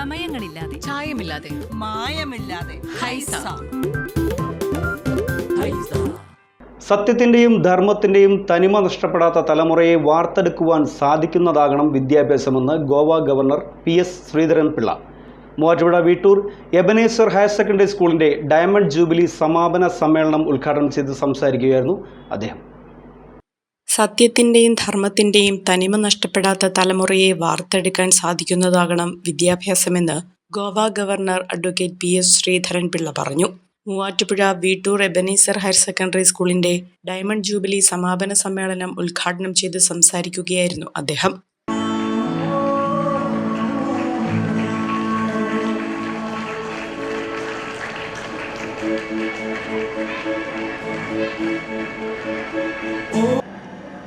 ചമയങ്ങളില്ലാതെ ചായമില്ലാതെ. മായമില്ലാതെ. ഹൈസ. സത്യത്തിന്റെയും ധർമ്മത്തിന്റെയും തനിമ നഷ്ടപ്പെടാത്ത തലമുറയെ വാർത്തെടുക്കുവാൻ സാധിക്കുന്നതാകണം വിദ്യാഭ്യാസമെന്ന് Goa governor P S Sreedharan Pillai. Muvattupuzha Veettoor Ebenezer higher secondary സ്കൂളിന്റെ ഡയമണ്ട് ജൂബിലി സമാപന സമ്മേളനം ഉദ്ഘാടനം ചെയ്ത് സംസാരിക്കുകയായിരുന്നു അദ്ദേഹം. സത്യത്തിന്റെയും ധർമ്മത്തിന്റെയും തനിമ നഷ്ടപ്പെടാത്ത തലമുറയെ വാർത്തെടുക്കാൻ സാധിക്കുന്നതാകണം വിദ്യാഭ്യാസമെന്ന് Goa governor advocate P S Sreedharan Pillai പറഞ്ഞു. Muvattupuzha Veettoor Ebenezer higher secondary സ്കൂളിന്റെ ഡയമണ്ട് ജൂബിലി സമാപന സമ്മേളനം ഉദ്ഘാടനം ചെയ്ത് സംസാരിക്കുകയായിരുന്നു അദ്ദേഹം.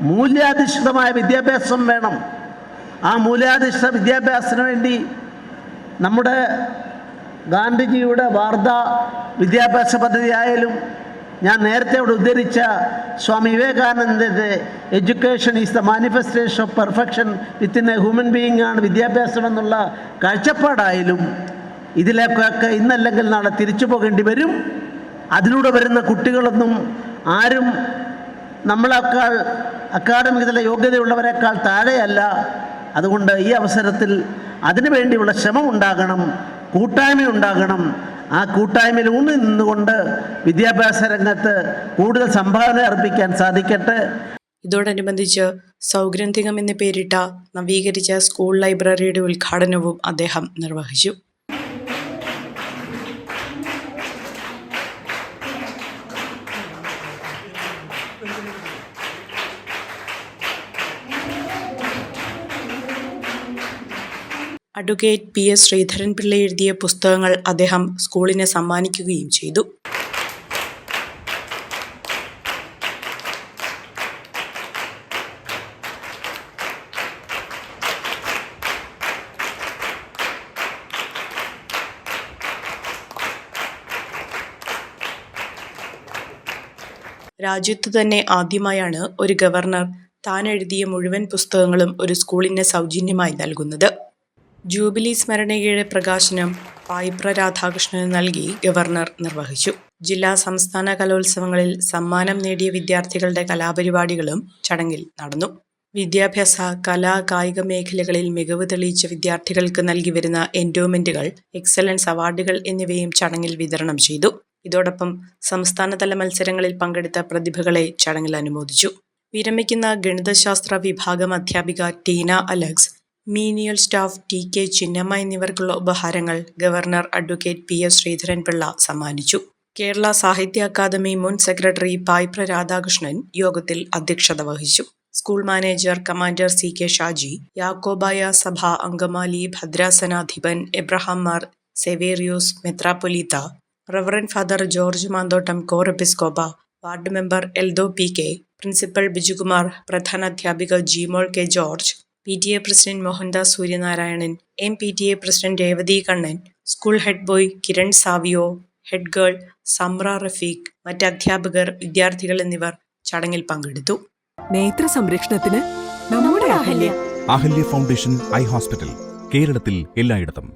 മൂല്യാധിഷ്ഠിതമായ വിദ്യാഭ്യാസം വേണം. ആ മൂല്യാധിഷ്ഠിത വിദ്യാഭ്യാസത്തിന് വേണ്ടി നമ്മുടെ ഗാന്ധിജിയുടെ വാർധ വിദ്യാഭ്യാസ പദ്ധതി ആയാലും ഞാൻ നേരത്തെ ഇവിടെ ഉദ്ധരിച്ച സ്വാമി വിവേകാനന്ദന്റെ education is the manifestation of perfection within a human being ആണ് വിദ്യാഭ്യാസം എന്നുള്ള കാഴ്ചപ്പാടായാലും ഇതിലേക്കൊക്കെ ഇന്നല്ലെങ്കിൽ നാളെ തിരിച്ചു പോകേണ്ടി വരും. അതിലൂടെ വരുന്ന കുട്ടികളൊന്നും ആരും നമ്മളെക്കാൾ അക്കാഡമിക് തല യോഗ്യതയുള്ളവരെക്കാൾ താഴെയല്ല. അതുകൊണ്ട് ഈ അവസരത്തിൽ അതിനുവേണ്ടിയുള്ള ശ്രമം ഉണ്ടാകണം കൂട്ടായ്മ ഉണ്ടാകണം. ആ കൂട്ടായ്മയിൽ ഊന്നി നിന്നുകൊണ്ട് വിദ്യാഭ്യാസ രംഗത്ത് കൂടുതൽ സംഭാവന അർപ്പിക്കാൻ സാധിക്കട്ടെ. ഇതോടനുബന്ധിച്ച് സൗഗ്രന്ഥികം എന്ന് പേരിട്ട നവീകരിച്ച സ്കൂൾ ലൈബ്രറിയുടെ ഉദ്ഘാടനവും അദ്ദേഹം നിർവഹിച്ചു. അഡ്വക്കേറ്റ് പി എസ് ശ്രീധരൻപിള്ള എഴുതിയ പുസ്തകങ്ങൾ അദ്ദേഹം സ്കൂളിന് സമ്മാനിക്കുകയും ചെയ്തു. രാജ്യത്തു തന്നെ ആദ്യമായാണ് ഒരു ഗവർണർ താൻ എഴുതിയ മുഴുവൻ പുസ്തകങ്ങളും ഒരു സ്കൂളിന് സൗജന്യമായി നൽകുന്നത്. ജൂബിലി സ്മരണയുടെ പ്രകാശനം പായിപ്ര രാധാകൃഷ്ണന് നൽകി ഗവർണർ നിർവഹിച്ചു. ജില്ലാ സംസ്ഥാന കലോത്സവങ്ങളിൽ സമ്മാനം നേടിയ വിദ്യാർത്ഥികളുടെ കലാപരിപാടികളും ചടങ്ങിൽ നടന്നു. വിദ്യാഭ്യാസ കലാ കായിക മേഖലകളിൽ മികവ് തെളിയിച്ച വിദ്യാർത്ഥികൾക്ക് നൽകി വരുന്ന എൻഡോമെന്റുകൾ എക്സലൻസ് അവാർഡുകൾ എന്നിവയും ചടങ്ങിൽ വിതരണം ചെയ്തു. ഇതോടൊപ്പം സംസ്ഥാനതല മത്സരങ്ങളിൽ പങ്കെടുത്ത പ്രതിഭകളെ ചടങ്ങിൽ അനുമോദിച്ചു. വിരമിക്കുന്ന ഗണിതശാസ്ത്ര വിഭാഗം അധ്യാപിക Tina Alex menial staff T K Chinnamma എന്നിവർക്കുള്ള ഉപഹാരങ്ങൾ governor advocate P S Sreedharan Pillai സമ്മാനിച്ചു. കേരള സാഹിത്യ അക്കാദമി മുൻ സെക്രട്ടറി പായ്പ്ര രാധാകൃഷ്ണൻ യോഗത്തിൽ അധ്യക്ഷത വഹിച്ചു. School manager commander C K Shaji Yakobaya സഭ അങ്കമാലി ഭദ്രാസനാധിപൻ Abraham Mar Severios മെത്രാപ്പൊലീത്ത reverend father George Manthottam Cor Episcopa ward member Eldho P K principal Bijukumar പ്രധാനാധ്യാപിക Jimol K George P T A president Mohandas Suryanarayanan M P T A president Revathi Kannan school head boy Kiran Savio head girl Samra Rafeeq മറ്റ് അധ്യാപകർ വിദ്യാർത്ഥികൾ എന്നിവർ ചടങ്ങിൽ പങ്കെടുത്തു. നേത്ര സംരക്ഷണത്തിന് നമ്മുടെ Ahalya. Ahalya foundation eye hospital കേരളത്തിൽ എല്ലായിടത്തും.